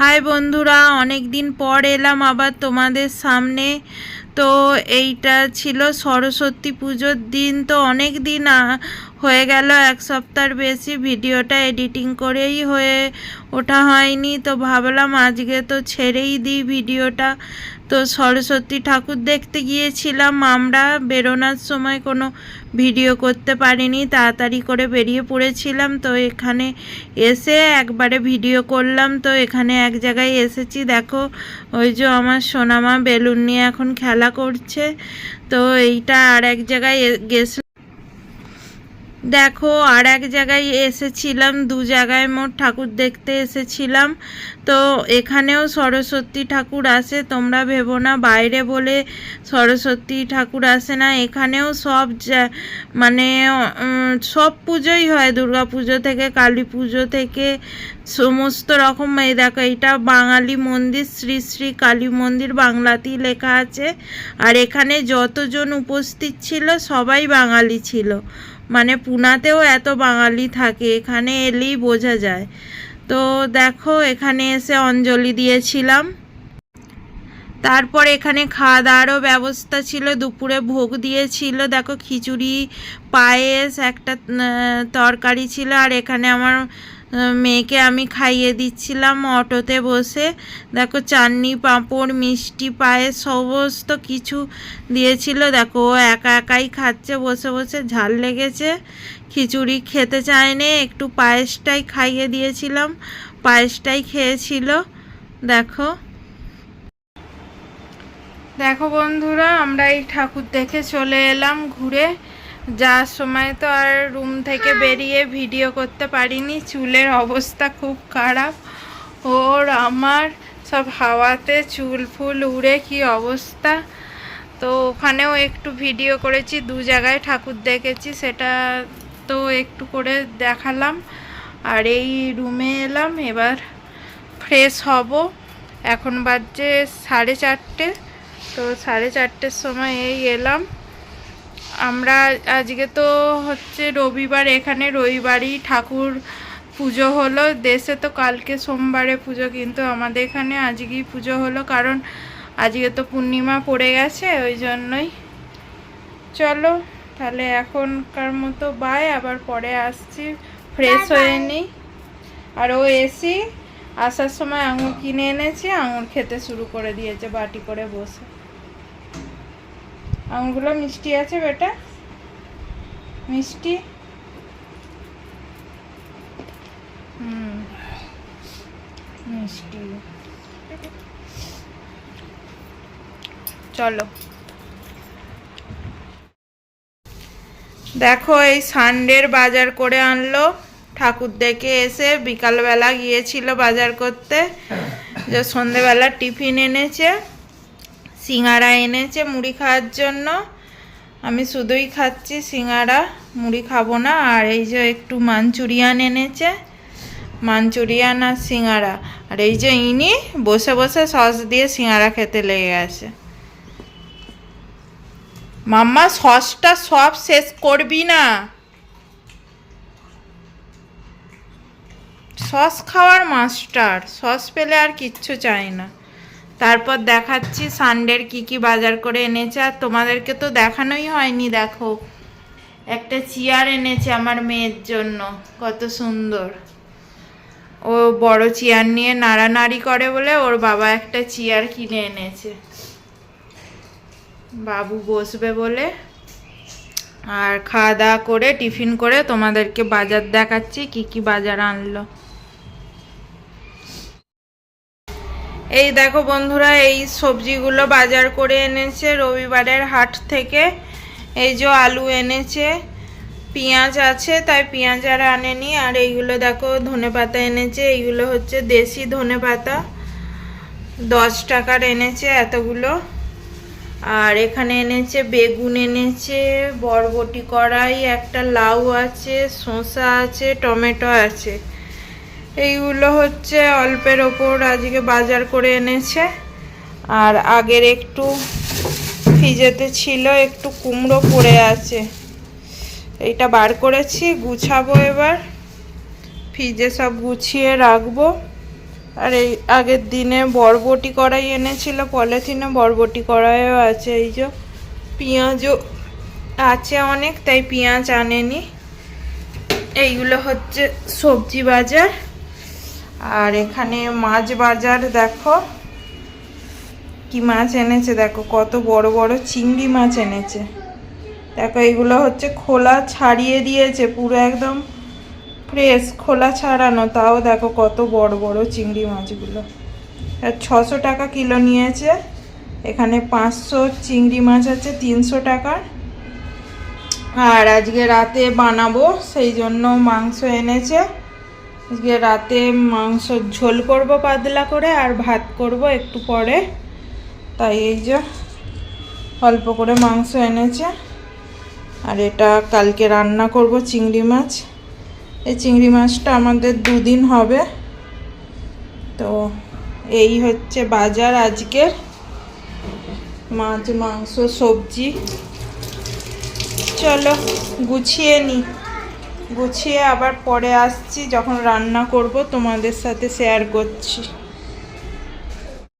High বন্ধুরা অনেক দিন পর এলাম আবার তোমাদের সামনে। তো এইটা ছিল সরস্বতী পুজোর দিন, তো অনেক দিন হয়ে গেল এক সপ্তাহের বেশি। ভিডিওটা এডিটিং করেই হয়ে ওঠা হয়নি। তো ভাবলাম আজকে তো ছেড়েই দিই ভিডিওটা। তো সরস্বতী ঠাকুর দেখতে গিয়েছিলাম। আমরা বেরোনোর সময় কোনো ভিডিও করতে পারিনি। তাড়াতাড়ি করে বেরিয়ে পড়েছিলাম। তো এখানে এসে একবারে ভিডিও করলাম। তো এখানে এক জায়গায় এসেছি। দেখো, ওই যে আমার সোনামা বেলুন নিয়ে এখন খেলা করছে। তো এইটা আর এক জায়গায় এ- গেছ দেখো, আর এক জায়গায় এসেছিলাম, দু জায়গায় মোট ঠাকুর দেখতে এসেছিলাম। তো এখানেও সরস্বতী ঠাকুর আসে, তোমরা ভেবো না, বাইরে বলে সরস্বতী ঠাকুর আসে না। এখানেও সব মানে সব পুজোই হয়, দুর্গা পুজো থেকে, কালী পুজো থেকে, সমস্ত রকম। এই দেখো এটা বাঙালি মন্দির, শ্রী শ্রী কালী মন্দির বাংলাতেই লেখা আছে। আর এখানে যতজন উপস্থিত ছিল, সবাই বাঙালি ছিল। মানে পুনাতেও এত বাঙালি থাকে, এখানে এলেই বোঝা যায়। তো দেখো, এখানে এসে অঞ্জলি দিয়েছিলাম। তারপর এখানে খাওয়া দাওয়ারও ব্যবস্থা ছিল, দুপুরে ভোগ দিয়েছিল। দেখো, খিচুড়ি, পায়েস, একটা তরকারি ছিল। আর এখানে আমার মেয়েকে আমি খাইয়ে দিচ্ছিলাম অটোতে বসে। দেখো চাটনি পাঁপড়, মিষ্টি, পায়েস, সমস্ত কিছু দিয়েছিল। দেখো, ও একা একাই খাচ্ছে, বসে বসে ঝাল লেগেছে। খিচুড়ি খেতে চায়নি, একটু পায়েসটাই খাইয়ে দিয়েছিলাম, পায়েসটাই খেয়েছিল। দেখো। দেখো বন্ধুরা, আমরা এই ঠাকুর দেখে চলে এলাম ঘুরে। যাওয়ার সময় তো আর রুম থেকে বেরিয়ে ভিডিও করতে পারিনি। চুলের অবস্থা খুব খারাপ। ওর আমার সব হাওয়াতে চুল ফুল উড়ে কি অবস্থা? তো ওখানেও একটু ভিডিও করেছি, দু জায়গায় ঠাকুর দেখেছি, সেটা তো একটু করে দেখালাম। আর এই রুমে এলাম, এবার ফ্রেশ হব। এখন বাজছে সাড়ে চারটে, তো সাড়ে চারটের সময় এই এলাম। আমরা আজকে তো হচ্ছে রবিবার এখানে রবিবারই ঠাকুর পুজো হলো। দেশে তো কালকে সোমবারে পুজো কিন্তু আমাদের এখানে আজকেই পুজো হলো কারণ আজকে তো পূর্ণিমা পড়ে গেছে ওই জন্যই। চলো তাহলে এখনকার মতো বাই আবার পরে আসছি। ফ্রেশ হয়ে নিই আর ও এসি আসার সময় আঙুর কিনে এনেছি আঙুর খেতে শুরু করে দিয়েছে বাটি করে বসে। আঙুরগুলো মিষ্টি আছে বেটা। মিষ্টি। হুম, মিষ্টি। চলো। দেখো এই সানডের বাজার করে আনলো। ঠাকুর দেখে এসে বিকালবেলা গিয়েছিল বাজার করতে। যে সন্ধেবেলা টিফিন এনেছে। সিঙ্গারা এনেছে মুড়ি খাওয়ার জন্য। আমি শুধুই খাচ্ছি সিঙ্গারা, মুড়ি খাব না। আর এই যে একটু মাঞ্চুরিয়ান এনেছে, মাঞ্চুরিয়ান আর সিঙ্গারা। আর এই যে ইনি বসে বসে সস দিয়ে সিঙ্গারা খেতে লেগে গেছে। মাম্মা, সসটা সব শেষ করবি না। সস খাওয়ার মাস্টার, সস পেলে আর কিচ্ছু চাই না। তারপর দেখাচ্ছি সানডের কি কি বাজার করে এনেছে, আর তোমাদেরকে তো দেখানোই হয়নি, দেখো। একটা চেয়ার এনেছে আমার মেয়ের জন্য, কত সুন্দর। ও বড় চেয়ার নিয়ে নাড়ানাড়ি করে বলে ওর বাবা একটা চেয়ার কিনে এনেছে। বাবু বসবে বলে। আর খাওয়া দাওয়া করে, টিফিন করে তোমাদেরকে বাজার দেখাচ্ছি, কি কি বাজার আনলো। এই দেখো বন্ধুরা, এই সবজিগুলো বাজার করে এনেছে। রবিবারের হাট থেকে এই যে আলু এনেছে, পেঁয়াজ আছে, তাই পেঁয়াজ আর আনেনি। আর এইগুলো দেখো, ধনে পাতা এনেছে, এইগুলো হচ্ছে দেশি ধনে পাতা। দশ টাকার এনেছে এতগুলো। আর এখানে এনেছে বেগুন এনেছে, বরবটি কড়াই, একটা লাউ আছে, শসা আছে, টমেটো আছে। এইগুলো হচ্ছে অল্পের ওপর আজকে বাজার করে এনেছে। আর আগের একটু ফ্রিজেতে ছিল, একটু কুমড়ো পড়ে আছে। এইটা বার করেছি, গুছাবো এবার। ফ্রিজে সব গুছিয়ে রাখব। আর এই আগের দিনে বরবটি কড়াই এনেছিল, পলিথিনে বরবটি কড়াইও আছে, এই যে পেঁয়াজও আছে অনেক, তাই পেঁয়াজ আনেনি। এইগুলো হচ্ছে সবজি বাজার। আর এখানে মাছ বাজার, দেখো। কি মাছ এনেছে, দেখো, কত বড় বড় চিংড়ি মাছ এনেছে। দেখো, এগুলো হচ্ছে খোলা ছাড়িয়ে দিয়েছে, পুরো একদম ফ্রেশ খোলা ছাড়ানো। তাও দেখো, কত বড় বড় চিংড়ি মাছগুলো। ছশো টাকা কিলো নিয়েছে। এখানে পাঁচশো চিংড়ি মাছ আছে, তিনশো টাকার আর আজকে রাতে বানাবো, সেই জন্য মাংস এনেছে। আজকে রাতে মাংস ঝোল করব পাতলা করে আর ভাত করব একটু পরে। তাই এই যে অল্প করে মাংস এনেছে। আর এটা কালকে রান্না করব চিংড়ি মাছ। এই চিংড়ি মাছটা আমাদের দুদিন হবে। তো এই হচ্ছে বাজার আজকের মাছ, মাংস, সবজি। চলো গুছিয়ে নি। গুছিয়ে আবার পরে আসছি যখন রান্না করব তোমাদের সাথে শেয়ার করছি।